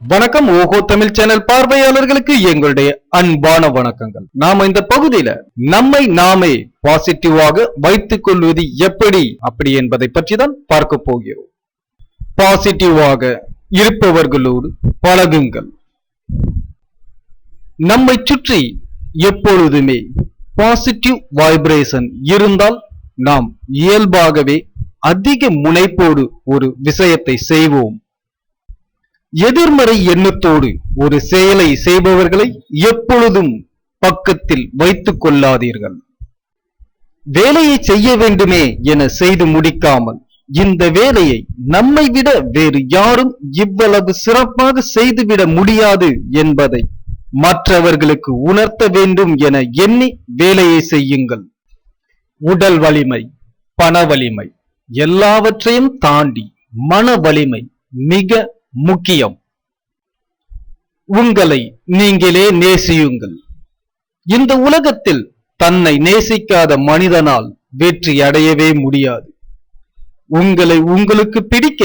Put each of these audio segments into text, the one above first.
வணக்கம் ஓஹோ தமிழ் சேனல் பார்வையாளர்களுக்கு எங்களுடைய அன்பான வணக்கங்கள். நாம இந்த பகுதியில நம்மை நாமே பாசிட்டிவாக வைத்துக் கொள்வது எப்படி அப்படி என்பதை பற்றி தான் பார்க்க போகிறோம். பாசிட்டிவாக இருப்பவர்களோடு பழகுங்கள். நம்மை சுற்றி எப்பொழுதுமே பாசிட்டிவ் வைப்ரேஷன் இருந்தால் நாம் இயல்பாகவே அதிக முனைப்போடு ஒரு விஷயத்தை செய்வோம். எதிர்மறை எண்ணத்தோடு ஒரு செயலை செய்பவர்களை எப்பொழுதும் பக்கத்தில் வைத்துக் கொள்ளாதீர்கள். வேலையை செய்ய வேண்டுமே என செய்து முடிக்காமல் இந்த வேலையை நம்மை விட வேறு யாரும் இவ்வளவு சிறப்பாக செய்துவிட முடியாது என்பதை மற்றவர்களுக்கு உணர்த்த வேண்டும் என எண்ணி வேலையை செய்யுங்கள். உடல் வலிமை பண வலிமை எல்லாவற்றையும் தாண்டி மன வலிமை மிக முக்கியம். உங்களை நீங்களே நேசியுங்கள். இந்த உலகத்தில் தன்னை நேசிக்காத மனிதனால் வெற்றி அடையவே முடியாது. உங்களை உங்களுக்கு பிடிக்க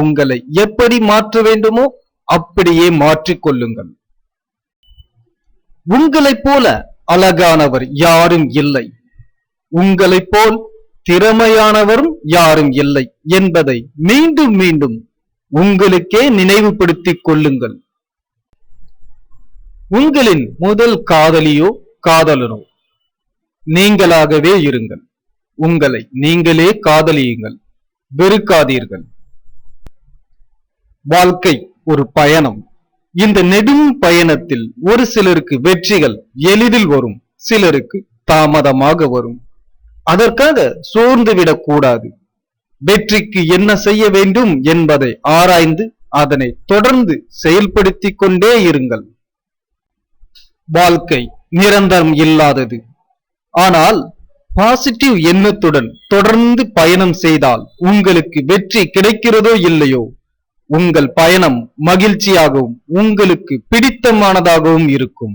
உங்களை எப்படி மாற்ற வேண்டுமோ அப்படியே மாற்றிக்கொள்ளுங்கள் உங்களைப் போல அழகானவர் யாரும் இல்லை. உங்களைப் போல் திறமையானவரும் யாரும் இல்லை என்பதை மீண்டும் மீண்டும் உங்களுக்கே நினைவுபடுத்திக் கொள்ளுங்கள். உங்களின் முதல் காதலியோ காதலனோ நீங்களாகவே இருங்கள். உங்களை நீங்களே காதலியுங்கள். வெறுக்காதீர்கள். வாழ்க்கை ஒரு பயணம். இந்த நெடும் பயணத்தில் ஒரு சிலருக்கு வெற்றிகள் எளிதில் வரும். சிலருக்கு தாமதமாக வரும். அதற்காக சோர்ந்து விடக்கூடாது வெற்றிக்கு என்ன செய்ய வேண்டும் என்பதை ஆராய்ந்து அதனை தொடர்ந்து செயல்படுத்தி கொண்டே இருங்கள். வாழ்க்கை நிரந்தரம் இல்லாதது. ஆனால் பாசிட்டிவ் எண்ணத்துடன் தொடர்ந்து பயணம் செய்தால் உங்களுக்கு வெற்றி கிடைக்கிறதோ இல்லையோ? உங்கள் பயணம் மகிழ்ச்சியாகவும் உங்களுக்கு பிடித்தமானதாகவும் இருக்கும்.